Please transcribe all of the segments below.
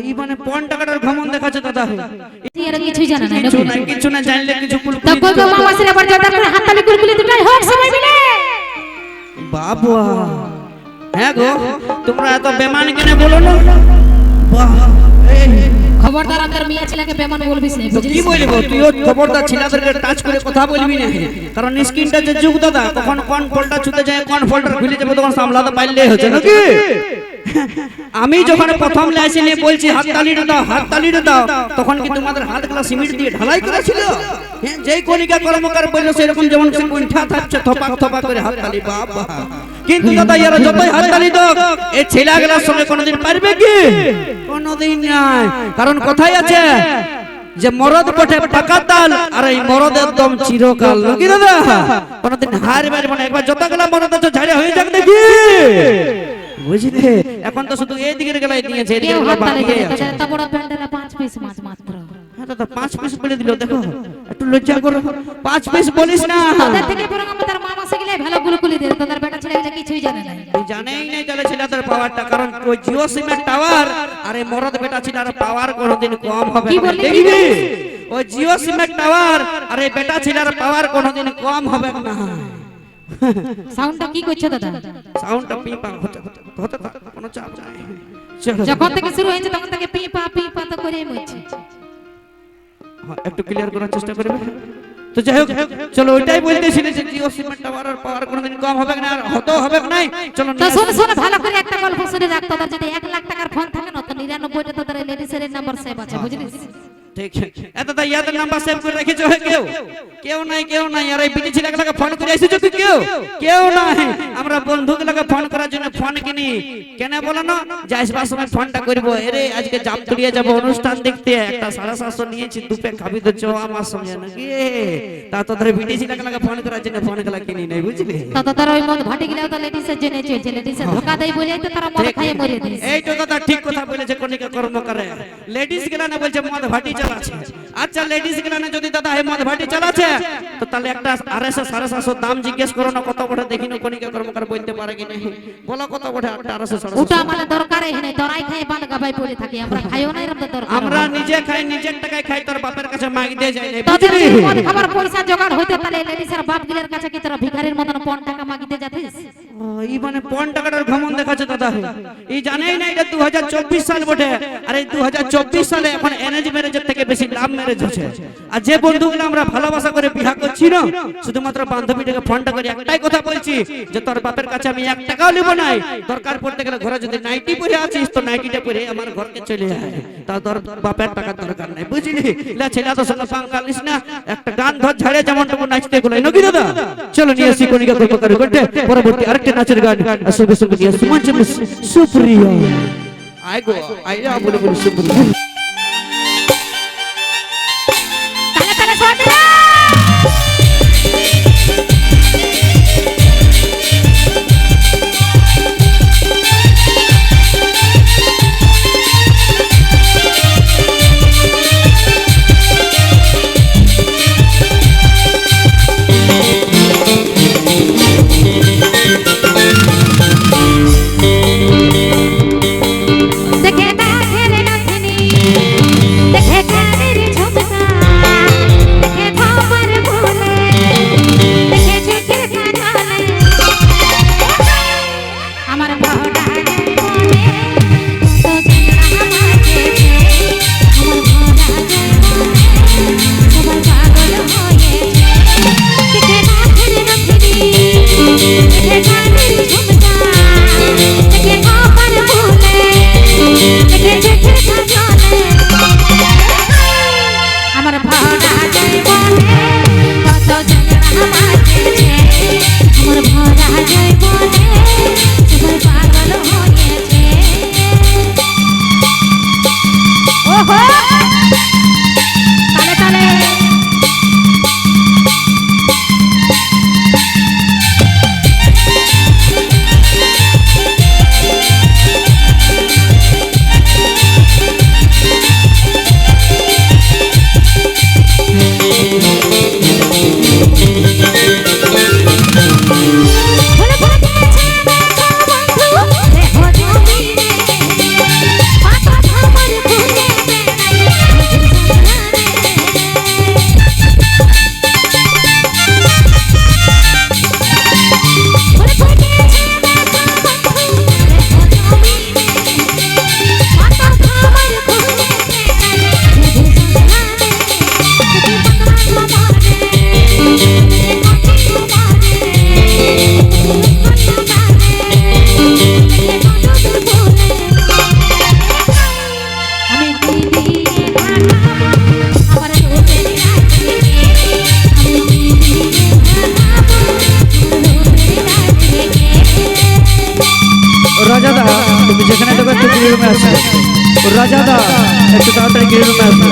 ই মানে পন টাকাটার ঘমন দেখাচ্ছে দাদা তুই কিছুই জানা নাই কিছু না কিছু না জানলে কিছু তা কুলকুলি কই গো মামা সেরে আবার জোরদার করে হাততালি কুলকুলি দুটাই হোক সবাই মিলে। বাবা হ্যাঁ গো তোমরা এত বেমান কেন বলো না? বাহ। খবরদার মিয়া ছেলেকে বেমান বলবিস না কি বলব তুইও খবরদার ছেলেদেরকে টাচ করে কথা বলবি না কারণ স্ক্রিনটা যে যুগ দাদা কখন কোন ফোল্ডার ছুতে যায় কোন ফোল্ডার খুলে যাবে তখন সামলাতে পারলেই হচ্ছে নাকি? আমি যখন প্রথম লাইসে নিয়ে বলছি হাত তালিটা দাও হাত তালিটা দাও তখন কি তোমাদের হাতগুলো সিমেন্ট দিয়ে ঢালাই করেছিল? হ্যাঁ যেই কলিকা কর্মকার বলল সেরকম যেমন সে থাকছে থপাক থপাক করে হাত তালি বাবা। কিন্তু দাদা ইয়ারা যতই হাত তালি দাও এই ছেলেগুলোর সঙ্গে কোনোদিন পারবে কি? কোনোদিন নাই। কারণ কথাই আছে যে মরদ পঠে পাকা তাল আর এই মরদের দম চিরকাল। নাকি দাদা? কোনদিন হার মারবে না। একবার যতগুলা মরদ আছে ঝাড়ে হয়ে যাক দেখি। বুঝলে? এখন তো শুধু এই দিকের গেলাই দিয়েছে এই দিকের হাত তালি দেয় এত বড় প্যান্ডেলে পাঁচ পিস মাছ মাত্র। হ্যাঁ দাদা পাঁচ পিস বলে দিল দেখো। একটু লজ্জা করো। পাঁচ পিস বলিস না। তোদের থেকে বরং আমাদের মামা সেগুলো ভালো কুলকুলি দেয় তোদের বেটা ছেলে এগুলো কিছুই জানে না। তুই জানেই নাই তাহলে ছেলেদের পাওয়ারটা কারণ ওই জিও সিমের টাওয়ার আরে মরদ বেটা ছেলের পাওয়ার কোনোদিন কম হবে না? দেখবি ওই জিও সিমের টাওয়ার আর এই বেটা ছেলের পাওয়ার কোনোদিন কম হবে না। সাউন্ডটা কি করছ দাদা? সাউন্ডটা পিপা হতে হতে হতে কোনো চাপ নাই। যখন থেকে শুরু হয়েছে তখন থেকে পি পা পি পা তো করে মরছে হ্যাঁ, একটু ক্লিয়ার করার চেষ্টা করবে? তো যাই হোক চলো ওইটাই বলতেছিলে যে জিও সিমেন্ট টাওয়ার আর পাওয়ার কোনোদিন কম হবে না আর হতেও হবে না চলো তো শোন। শোন ভালো করে একটা গল্প শুনে রাখ তোদের যদি এক লাখ টাকার ফোন থাকে না তো নিরানব্বইটা তোদের লেডিসের নাম্বার সেভ আছে বুঝলিস ঠিক। এত তো ইয়াদের নাম্বার সেভ করে রেখেছো হে কেউ? কেউ নাই কেউ নাই। আর এই বিটি ছেলেগুলোকে ফোন করে এসেছ কি কেউ? কেউ নাই। আমরা বন্ধুগুলোকে ফোন করার জন্য ফোন কিনি। কেন বলো না? যে আসবার সময় ফোনটা করব। এরে আজকে জামতলিয়ে যাব অনুষ্ঠান দেখতে। একটা সাড়ে সাতশো নিয়েছি দুপে খাবি তো চো আমার সঙ্গে নাকি তা তোদের বিটি ছেলেগুলোকে ফোন করার জন্য ফোনগুলা কিনি নাই বুঝলি? তো তোদের ওই মদ ভাটি গেলেও তো লেডিসের জন্য চলছে লেডিসের ধোকা দেয় বলে তো তারা মদ খাইয়ে মরে দিস এই তো দাদা ঠিক কথা বলেছে কনিকা কর্ম করে। লেডিসগুলা না বলছে মদ ভাটি চালাচ্ছে আচ্ছা লেডিসগুলা যদি দাদা এই মদ ভাটি চালাচ্ছে তো তাহলে একটা আড়াইশো সাড়ে সাতশো দাম জিজ্ঞেস করো না কত বড় দেখি না কনিকা কর্মকার বলতে পারে কি নাই বলো কত বড় একটা আড়াইশো সাড়ে ওটা আমাদের দরকার এখানে দরাই খাই বাদ গাবাই পড়ে থাকি আমরা খাইও না এরকম দরকার। আমরা নিজে খাই নিজের টাকায় খাই তোর বাপের কাছে মাগ দিয়ে যাই না বুঝলি? যদি মদ খাবার পয়সা জোগাড় হইতে তাহলে লেডিসের বাপ গিলের কাছে কি তোরা ভিখারির মতন পন টাকা মাগিতে যাতিস? ও, ই মানে পন টাকাটার ঘমন দেখাচ্ছে দাদা এই জানেই না এটা দু সাল বটে। আর এই দুহাজার চব্বিশ সালে এখন এনএজ ম্যারেজের থেকে বেশি লাভ ম্যারেজ হচ্ছে। আর যে বন্ধুগুলো আমরা ভালোবাসা করে বিয়া করছি না শুধুমাত্র বান্ধবীটাকে ফোনটা করে একটাই কথা বলছি যে তোর বাপের কাছে আমি এক টাকাও নিব নাই। দরকার পড়তে গেলে ঘরে যদি নাইটি পরে আছিস তো নাইটিটা পরে আমার ঘরকে চলে আয়। তা তোর বাপের টাকার দরকার নাই বুঝলি? লে ছেলে তো সঙ্গে পাঙ্কালিস না একটা গান ধর ঝাড়ে যেমন নাচতে গুলাই। নাকি দাদা চলো নিয়ে আসি পরবর্তী আর সঙ্গে সঙ্গে নিয়ে আসি মঞ্চে সুপ্রিয়া আয় গো আয় যা বলে বলে সুপ্রিয়া তাহলে তাহলে সদিরা যেখানে দেবে একটু গিয়ে রুমে আসবে রাজাদা একটু তাড়াতাড়ি গিয়ে রুমে আসবে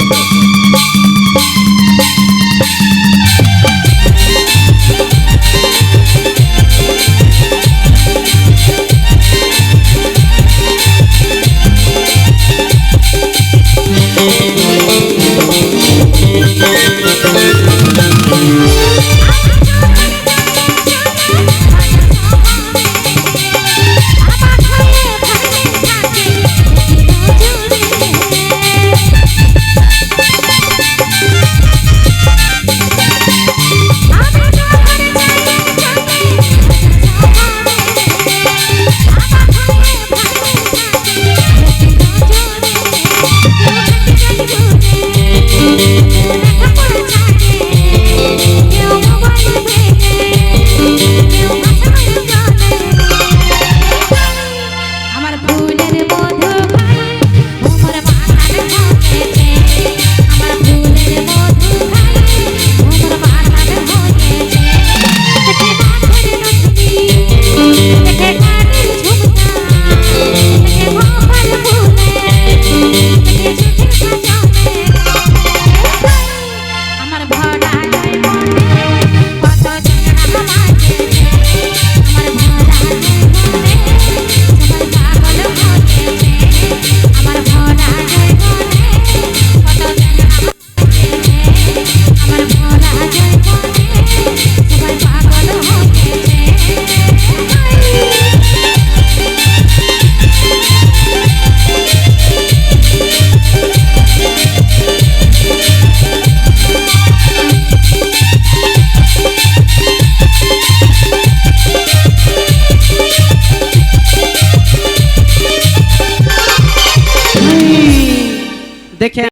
they can't.